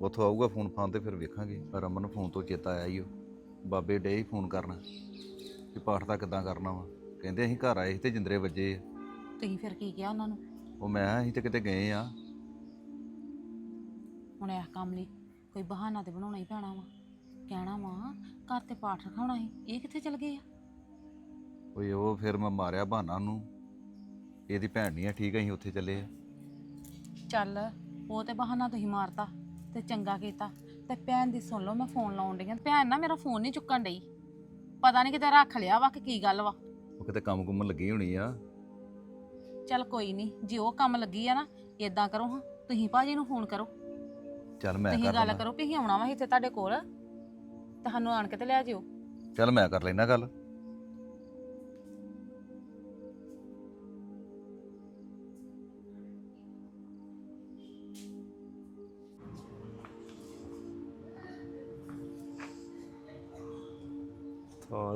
ਉੱਥੋਂ ਆਊਗਾ ਫੋਨ ਫਾਨ ਤੇ ਫਿਰ ਵੇਖਾਂਗੇ। ਰਮਨ ਨੂੰ ਫੋਨ ਤੋਂ ਚੇਤਾ ਆਇਆ ਹੀ ਉਹ ਬਾਬੇ ਡੇ ਹੀ ਫੋਨ ਕਰਨਾ ਕਿ ਪਾਠ ਦਾ ਕਿੱਦਾਂ ਕਰਨਾ ਵਾ। ਕਹਿੰਦੇ ਅਸੀਂ ਘਰ ਆਏ ਸੀ ਤੇ ਜਿੰਦਰੇ ਵੱਜੇ ਆ। ਤੁਸੀਂ ਫਿਰ ਕੀ ਕਿਹਾ ਉਹਨਾਂ ਨੂੰ? ਉਹ ਮੈਂ ਕਿਹਾ ਅਸੀਂ ਤੇ ਕਿਤੇ ਗਏ ਆ। ਹੁਣ ਇਸ ਕੰਮ ਲਈ ਕੋਈ ਬਹਾਨਾ ਤੇ ਬਣਾਉਣਾ ਹੀ ਪੈਣਾ ਵਾ। ਕਹਿਣਾ ਵਾ ਘਰ ਤੇ ਪਾਠ ਰਖਾਉਣਾ ਸੀ ਇਹ ਕਿੱਥੇ ਚਲ ਗਏ ਆ? ਓਏ ਉਹ ਫਿਰ ਮੈਂ ਮਾਰਿਆ ਬਹਾਨਾ ਨੂੰ ਇਹਦੀ ਭੈਣ ਨਹੀਂ ਆ ਠੀਕ ਆ, ਅਸੀਂ ਉੱਥੇ ਚੱਲੇ ਆ। ਚੱਲ ਉਹ ਤੇ ਬਹਾਨਾ ਤੁਸੀਂ ਮਾਰਤਾ। ਤੇ ਚੰਗਾ ਕੀਤਾ। ਤੇ ਭੈਣ ਦੀ ਸੁਣ ਲਓ ਮੈਂ ਫੋਨ ਲਾਉਣ ਡਈ ਆਂ। ਭੈਣ ਨਾ ਮੇਰਾ ਫੋਨ ਨਹੀਂ ਚੁੱਕਣ ਡਈ। ਪਤਾ ਨਹੀਂ ਕਿਤੇ ਰੱਖ ਲਿਆ ਵਾ ਕਿ ਕੀ ਗੱਲ ਵਾ। ਉਹ ਕਿਤੇ ਕੰਮ ਕੁੰਮ ਲੱਗੀ ਹੋਣੀ ਆ। ਚੱਲ ਕੋਈ ਨਹੀਂ ਜੇ ਉਹ ਕੰਮ ਲੱਗੀ ਆ ਨਾ ਇਦਾਂ ਕਰੋ ਹਾਂ। ਤੁਸੀਂ ਭਾਜੀ ਨੂੰ ਫੋਨ ਕਰੋ। ਚੱਲ ਮੈਂ ਤੁਸੀਂ ਕਰ ਗੱਲ ਲੈਣਾ। ਕਰੋ ਕਿ ਅਸੀਂ ਆਉਣਾ ਵਾ ਇੱਥੇ ਤੁਹਾਡੇ ਕੋਲ। ਤੇ ਸਾਨੂੰ ਆਣ ਕੇ ਤੇ ਲੈ ਜਿਓ। ਚੱਲ ਮੈਂ ਕਰ ਲੈਣਾ ਗੱਲ।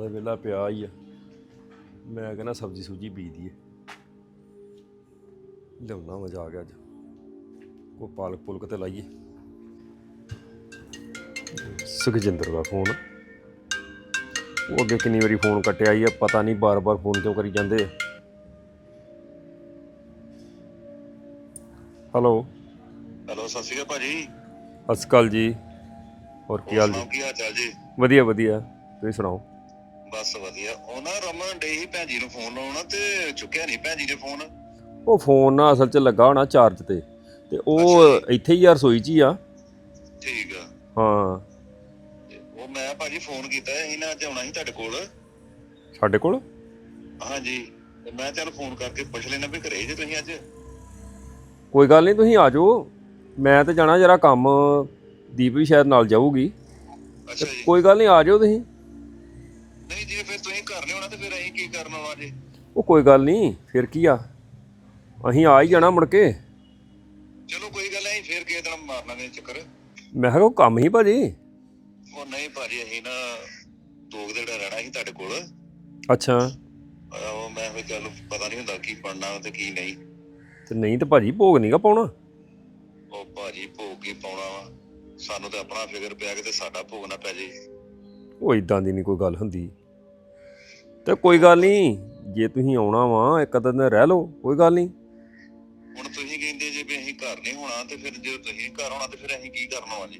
ਦੇ ਵੇਲਾ ਪਿਆ ਹੀ ਆ। ਮੈਂ ਕਹਿੰਦਾ ਸਬਜ਼ੀ ਸੂਜੀ ਬੀਜ ਦਈਏ ਲਿਆਉਣਾ ਮਜ਼ਾ ਆ ਗਿਆ ਅੱਜ। ਕੋ ਪਾਲਕ ਪੁਲਕ ਤੇ ਲਾਈਏ। ਸੁਖਜਿੰਦਰ ਦਾ ਫੋਨ। ਉਹ ਅੱਗੇ ਕਿੰਨੀ ਵਾਰੀ ਫੋਨ ਕੱਟਿਆ ਹੀ ਆ ਪਤਾ ਨਹੀਂ ਬਾਰ-ਬਾਰ ਫੋਨ ਕਿਉਂ ਕਰੀ ਜਾਂਦੇ ਆ। ਹੈਲੋ। ਹੈਲੋ ਸਤਿ ਸ਼੍ਰੀ ਅਕਾਲ ਭਾਜੀ। ਅਸਕਲ ਜੀ। ਹੋਰ ਕੀ ਹਾਲ ਜੀ? ਕੀ ਹਾਲ ਚਾਲ ਜੀ? ਵਧੀਆ ਵਧੀਆ। ਤੁਸੀਂ ਸੁਣਾਓ? ਬਸ ਵਧੀਆ। ਉਹ ਨਾ ਰਮਨ ਡੇ ਹੀ ਭੈਣ ਜੀ ਨੂੰ ਫੋਨ ਲਾਉਣਾ ਤੇ ਚੁੱਕਿਆ ਨਹੀਂ ਭੈਣ ਜੀ ਨੇ ਫੋਨ ਉਹ ਫੋਨ ਨਾ ਅਸਲ 'ਚ ਲੱਗਾ ਹੋਣਾ ਚਾਰਜ ਤੇ। ਤੇ ਉਹ ਇੱਥੇ ਹੀ ਆ ਰਸੋਈ 'ਚ ਹੀ ਆ। ਠੀਕ ਆ। ਹਾਂ। ਤੇ ਉਹ ਮੈਂ ਭਾਜੀ ਫੋਨ ਕੀਤਾ ਸੀ ਨਾ ਅੱਜ ਆਉਣਾ ਸੀ ਤੁਹਾਡੇ ਕੋਲ। ਸਾਡੇ ਕੋਲ? ਹਾਂਜੀ। ਤੇ ਮੈਂ ਚੱਲ ਫੋਨ ਕਰਕੇ ਪੁੱਛ ਲੈਣਾ ਵੀ ਘਰੇ ਜੇ ਤੁਸੀਂ ਅੱਜ? ਕੋਈ ਗੱਲ ਨਹੀਂ ਤੁਸੀਂ ਆ ਜਾਓ। ਮੈਂ ਤੇ ਜਾਣਾ ਜਰਾ ਕੰਮ ਦੀਪ ਵੀ ਸ਼ਾਇਦ ਨਾਲ ਜਾਊਗੀ। ਅੱਛਾ ਜੀ। ਕੋਈ ਗੱਲ ਨਹੀਂ ਆ ਜਾਓ ਤੁਸੀਂ। ਨਹੀਂ ਜੇ ਫਿਰ ਤੁਸੀਂ ਘਰ ਨਹੀਂ ਆਉਣਾ ਤੇ ਫਿਰ ਅਸੀਂ ਕੀ ਕਰਨ ਆਉਣਾ ਜੀ? ਉਹ ਕੋਈ ਗੱਲ ਨਹੀਂ ਫਿਰ ਕੀ ਆ? ਅਸੀਂ ਆ ਹੀ ਜਾਣਾ ਮੁੜ ਕੇ। ਚਲੋ ਕੋਈ ਗੱਲ ਨਹੀਂ ਫਿਰ ਕਿਸੇ ਦਿਨ ਮਾਰ ਲਾਂਗੇ ਚੱਕਰ। ਮੈਂ ਕਿਹਾ ਉਹ ਕੰਮ ਹੀ ਭਾਜੀ। ਉਹ ਨਹੀਂ ਭਾਜੀ ਅਸੀਂ ਨਾ ਦੋ ਕੁ ਦਿਨ ਰਹਿਣਾ ਸੀ ਤੁਹਾਡੇ ਕੋਲ। ਅੱਛਾ। ਉਹ ਮੈਂ ਫਿਰ ਚੱਲ ਪਤਾ ਨਹੀਂ ਹੁੰਦਾ ਕੀ ਬਣਨਾ ਤੇ ਕੀ ਨਹੀਂ। ਤੇ ਨਹੀਂ ਤੇ ਭਾਜੀ ਭੋਗ ਨਹੀਂਗਾ ਪਾਉਣਾ? ਉਹ ਭਾਜੀ ਭੋਗ ਕੀ ਪਾਉਣਾ ਵਾ? ਸਾਨੂੰ ਤਾਂ ਆਪਣਾ ਫਿਕਰ ਪਿਆ ਕਿ ਤੇ ਸਾਡਾ ਭੋਗ ਨਾ ਪੈ ਜੇ। ਉਹ ਇਦਾਂ ਦੀ ਨਹੀਂ ਕੋਈ ਗੱਲ ਹੁੰਦੀ। ਤੇ ਕੋਈ ਗੱਲ ਨਹੀਂ ਜੇ ਤੁਸੀਂ ਆਉਣਾ ਵਾ ਇੱਕ ਅੱਧਾ ਦਿਨ ਰਹਿ ਲਓ ਕੋਈ ਗੱਲ ਨਹੀਂ। ਹੁਣ ਤੁਸੀਂ ਕਹਿੰਦੇ ਜੇ ਵੀ ਅਸੀਂ ਘਰ ਨਹੀਂ ਹੋਣਾ ਤੇ ਫਿਰ ਜੇ ਤੁਸੀਂ ਘਰ ਹੋਣਾ ਤੇ ਫਿਰ ਅਸੀਂ ਕੀ ਕਰਨਾ ਵਾ ਜੀ?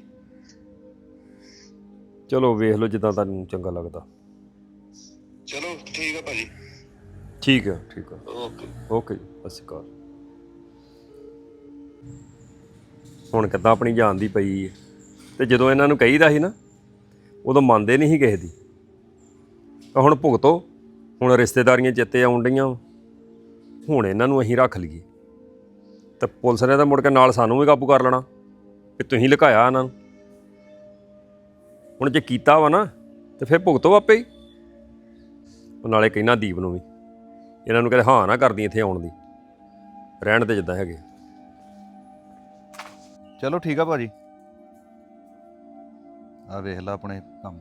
ਚਲੋ ਵੇਖ ਲਓ ਜਿੱਦਾਂ ਤੁਹਾਨੂੰ ਚੰਗਾ ਲੱਗਦਾ। ਚਲੋ ਠੀਕ ਆ ਭਾਜੀ। ਠੀਕ ਹੈ ਠੀਕ ਹੈ ਓਕੇ। ਓਕੇ ਜੀ ਸਤਿ ਸ਼੍ਰੀ ਅਕਾਲ। ਹੁਣ ਕਿੱਦਾਂ ਆਪਣੀ ਜਾਨ ਦੀ ਪਈ ਹੈ ਤੇ ਜਦੋਂ ਇਹਨਾਂ ਨੂੰ ਕਹੀਦਾ ਸੀ ਨਾ ਉਦੋਂ ਮੰਨਦੇ ਨਹੀਂ ਸੀ ਕਿਸੇ ਦੀ। ਤਾਂ ਹੁਣ ਭੁਗਤੋ। ਹੁਣ ਰਿਸ਼ਤੇਦਾਰੀਆਂ ਚਿੱਤੇ ਆਉਣ ਡਈਆਂ ਹੁਣ ਇਹਨਾਂ ਨੂੰ ਅਸੀਂ ਰੱਖ ਲਈਏ। ਤੇ ਪੁਲਿਸ ਨੇ ਤਾਂ ਮੁੜ ਕੇ ਨਾਲ ਸਾਨੂੰ ਵੀ ਕਾਬੂ ਕਰ ਲੈਣਾ ਕਿ ਤੁਸੀਂ ਲੁਕਾਇਆ ਇਹਨਾਂ ਨੂੰ। ਹੁਣ ਜੇ ਕੀਤਾ ਵਾ ਨਾ, ਤੇ ਫਿਰ ਭੁਗਤੋ ਆਪੇ ਹੀ। ਉਹ ਨਾਲੇ ਕਹਿਣਾ ਦੀਪ ਨੂੰ ਵੀ। ਇਹਨਾਂ ਨੂੰ ਕਹਿੰਦੇ, ਹਾਂ ਨਾ ਕਰਦੀ ਇੱਥੇ ਆਉਣ ਦੀ। ਰਹਿਣ ਤੇ ਜਿੱਦਾਂ ਹੈਗੇ ਚਲੋ ਠੀਕ ਆ ਭਾਜੀ। ਆ ਵੇਖ ਲੈ ਆਪਣੇ ਕੰਮ।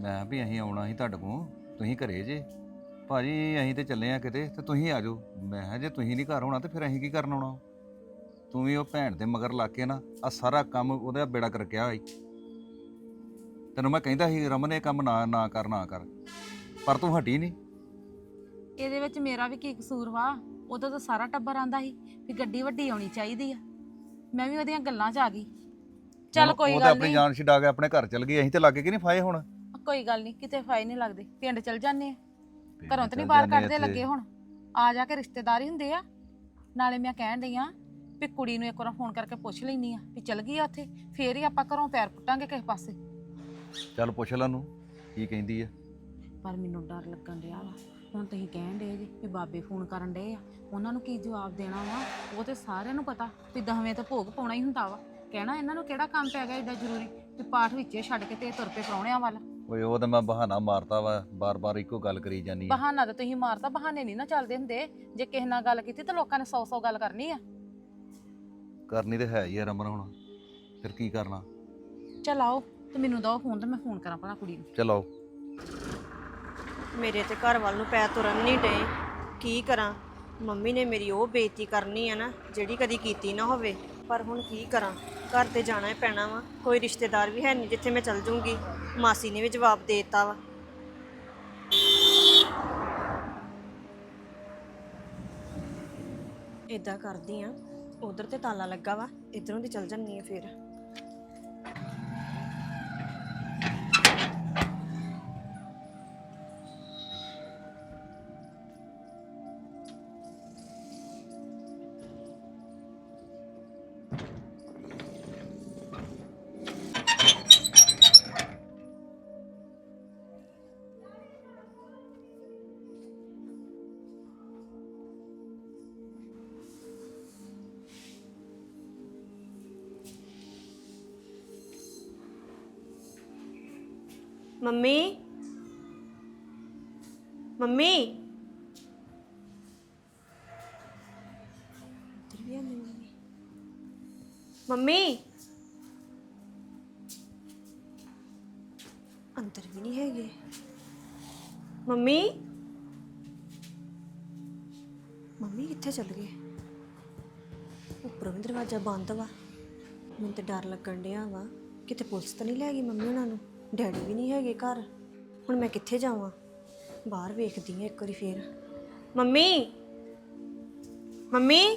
ਮੈਂ ਵੀ ਅਸੀਂ ਆਉਣਾ ਸੀ ਤੁਹਾਡੇ ਕੋਲ। ਤੁਸੀਂ ਘਰੇ ਜੇ। ਭਾਜੀ ਅਸੀਂ ਤੇ ਚੱਲੇ ਆ ਕਿਤੇ ਤੇ ਤੁਸੀਂ ਆ ਜਾਓ। ਮੈਂ ਕਿਹਾ ਜੇ ਤੁਸੀਂ ਨਹੀਂ ਘਰ ਹੋਣਾ ਤੇ ਫਿਰ ਅਸੀਂ ਕੀ ਕਰਨ ਆਉਣਾ? ਤੂੰ ਵੀ ਉਹ ਭੈਣ ਦੇ ਮਗਰ ਲਾ ਕੇ ਨਾ ਆ ਸਾਰਾ ਕੰਮ ਉਹਦਾ ਬੇੜਾ ਕਰ ਗਿਆ ਹੋਈ ਤੈਨੂੰ ਮੈਂ ਕਹਿੰਦਾ ਸੀ ਰਮਨ ਇਹ ਕੰਮ ਨਾ ਨਾ ਕਰ ਨਾ ਕਰ। ਪਰ ਤੂੰ ਹਟੀ ਨਹੀਂ। ਇਹਦੇ ਵਿੱਚ ਮੇਰਾ ਵੀ ਕੀ ਕਸੂਰ ਵਾ? ਉਦੋਂ ਤਾਂ ਸਾਰਾ ਟੱਬਰ ਆਂਦਾ ਸੀ ਵੀ ਗੱਡੀ ਵੱਡੀ ਆਉਣੀ ਚਾਹੀਦੀ ਆ। ਮੈਂ ਵੀ ਉਹਦੀਆਂ ਗੱਲਾਂ 'ਚ ਆ ਗਈ। ਚੱਲ ਹੁਣ ਕੋਈ ਉਹ ਤਾਂ ਗੱਲ ਆਪਣੀ ਨਹੀਂ। ਜਾਨ ਛਡਾ ਕੇ ਆਪਣੇ ਘਰ ਚਲ ਗਈ ਅਸੀਂ ਤੇ ਲੱਗੇ ਕਿ ਨਹੀਂ ਫਾਏ ਹੁਣ? ਕੋਈ ਗੱਲ ਨਹੀਂ ਕਿਤੇ ਫਾਇ ਨਹੀਂ ਲੱਗਦੇ। ਪਿੰਡ ਚਲ ਜਾਂਦੇ ਆ। ਘਰੋਂ ਤਾਂ ਚੱਲ ਨਹੀਂ ਬਾਹਰ ਜਾਂਦੇ ਕੱਢਦੇ। ਲੱਗੇ ਹੁਣ। ਆ ਜਾ ਕੇ ਰਿਸ਼ਤੇਦਾਰ ਹੀ ਹੁੰਦੇ ਆ। ਨਾਲੇ ਮੈਂ ਕਹਿਣ ਡਈ ਆ ਵੀ ਕੁੜੀ ਨੂੰ ਇੱਕ ਵਾਰ ਫੋਨ ਕਰਕੇ ਪੁੱਛ ਲੈਣੀ ਆ ਵੀ ਚਲ ਗਈ ਆ ਉੱਥੇ। ਫੇਰ ਹੀ ਆਪਾਂ ਘਰੋਂ ਪੈਰ ਪੁੱਟਾਂਗੇ ਕਿਸੇ ਪਾਸੇ। ਚੱਲ ਪੁੱਛ ਲੈ ਨੂੰ ਕੀ ਕਹਿੰਦੀ ਆ। ਪਰ ਮੈਨੂੰ ਡਰ ਲੱਗਣ ਡਿਆ ਵਾ। ਹੁਣ ਤੁਸੀਂ ਕਹਿਣ ਡੇ ਜੀ ਵੀ ਬਾਬੇ ਫੋਨ ਕਰਨ ਡੇ ਆ। ਉਹਨਾਂ ਨੂੰ ਕੀ ਜਵਾਬ ਦੇਣਾ ਵਾ? ਉਹ ਤੇ ਸਾਰਿਆਂ ਨੂੰ ਪਤਾ ਵੀ ਦਹਵੇਂ ਤੇ ਭੋਗ ਪਾਉਣਾ ਹੀ ਹੁੰਦਾ ਵਾ। ਕਹਿਣਾ ਇਹਨਾਂ ਨੂੰ ਕਿਹੜਾ ਕੰਮ ਪੈ ਗਿਆ ਏਡਾ ਜ਼ਰੂਰੀ? ਵੀ ਪਾਠ ਵਿੱਚੇ ਛੱਡ ਕੇ ਤੇ ਤੁਰ ਪਏ ਪ੍ਰਾਹੁਣਿਆਂ ਵੱਲ। ਓਏ ਉਹ ਤਾਂ ਮੈਂ ਬਹਾਨਾ ਮਾਰਤਾ ਵਾ ਬਾਰ-ਬਾਰ ਇੱਕੋ ਗੱਲ ਕਰੀ ਜਾਨੀ ਆ। ਬਹਾਨਾ ਤਾਂ ਤੁਸੀਂ ਮਾਰਤਾ ਬਹਾਨੇ ਨਹੀਂ ਨਾ ਚੱਲਦੇ ਹੁੰਦੇ। ਜੇ ਕਿਸੇ ਨਾਲ ਗੱਲ ਕੀਤੀ ਤਾਂ ਲੋਕਾਂ ਨੇ 100-100 ਗੱਲ ਕਰਨੀ ਆ। ਕਰਨੀ ਤੇ ਹੈ ਹੀ ਆ ਰਮਨ ਹੁਣ। ਫਿਰ ਕੀ ਕਰਨਾ? ਚਲ ਆਓ ਤੇ ਮੈਨੂੰ ਦੋ ਫੋਨ ਤੇ ਮੈਂ ਫੋਨ ਕਰਾਂ ਭਲਾ ਕੁੜੀ ਨੂੰ। ਚਲੋ ਮੇਰੇ ਤੇ ਘਰ ਵੱਲ ਨੂੰ ਪੈ ਤੁਰਨ ਨਹੀਂ ਡੇ ਕੀ ਕਰਾਂ? ਮੰਮੀ ਨੇ ਮੇਰੀ ਉਹ ਬੇਇੱਜ਼ਤੀ ਕਰਨੀ ਆ ਨਾ, ਜਿਹੜੀ ਕਦੀ ਕੀਤੀ ਨਾ ਹੋਵੇ। ਪਰ ਹੁਣ ਕੀ ਕਰਾਂ? ਘਰ ਤੇ ਜਾਣਾ ਹੀ ਪੈਣਾ ਵਾ। ਕੋਈ ਰਿਸ਼ਤੇਦਾਰ ਵੀ ਹੈ ਨਹੀਂ ਜਿੱਥੇ ਮੈਂ ਚਲ ਜੂੰਗੀ ਮਾਸੀ ਨੇ ਵੀ ਜਵਾਬ ਦੇ ਦਿੱਤਾ ਵਾ। ਇਦਾਂ ਕਰਦੀ ਆ। ਉਧਰ ਤੇ ਤਾਲਾ ਲੱਗਾ ਵਾ। ਇਧਰੋਂ ਦੀ ਚਲ ਜਾਂਦੀ ਆ ਫਿਰ। ਮੰਮੀ? ਮੰਮੀ? ਇੱਧਰ ਵੀ ਆਉਂਦੀ ਮੰਮੀ ਮੰਮੀ? ਅੰਦਰ ਵੀ ਨਹੀਂ ਹੈਗੇ। ਮੰਮੀ? ਮੰਮੀ ਕਿੱਥੇ ਚਲ ਗਏ? ਉੱਪਰੋਂ ਵੀ ਦਰਵਾਜ਼ਾ ਬੰਦ ਵਾ। ਮੈਨੂੰ ਤੇ ਡਰ ਲੱਗਣ ਡਿਆ ਵਾ। ਕਿਤੇ ਪੁਲਿਸ ਤਾਂ ਨਹੀਂ ਲੈ ਗਈ ਮੰਮੀ ਉਹਨਾਂ ਨੂੰ? ਡੈਡੀ ਵੀ ਨਹੀਂ ਹੈਗੇ ਘਰ। ਹੁਣ ਮੈਂ ਕਿੱਥੇ ਜਾਵਾਂ? ਬਾਹਰ ਵੇਖਦੀ ਹਾਂ ਇੱਕ ਵਾਰੀ ਫੇਰ। ਮੰਮੀ! ਮੰਮੀ!